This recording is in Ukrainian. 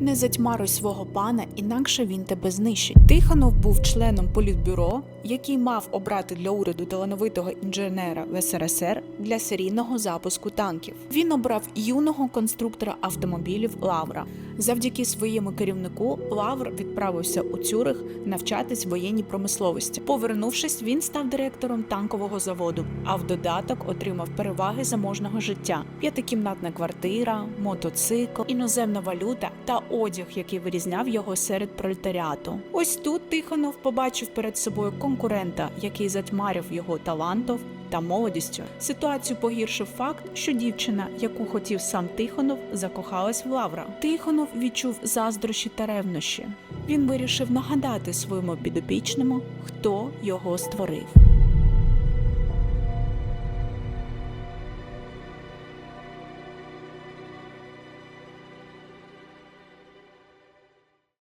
Не затьмаруй свого пана, інакше він тебе знищить. Тихонов був членом політбюро, який мав обрати для уряду талановитого інженера в СРСР для серійного запуску танків. Він обрав юного конструктора автомобілів Лавра. Завдяки своєму керівнику Лавр відправився у Цюрих навчатись воєнній промисловості. Повернувшись, він став директором танкового заводу, а в додаток отримав переваги заможного життя: п'ятикімнатна квартира, мотоцикл, іноземна валюта та одяг, який вирізняв його серед пролетаріату. Ось тут Тихонов побачив перед собою конкурента, який затьмарив його талантом та молодістю. Ситуацію погіршив факт, що дівчина, яку хотів сам Тихонов, закохалась в Лавра. Тихонов відчув заздрощі та ревнощі. Він вирішив нагадати своєму підопічному, хто його створив.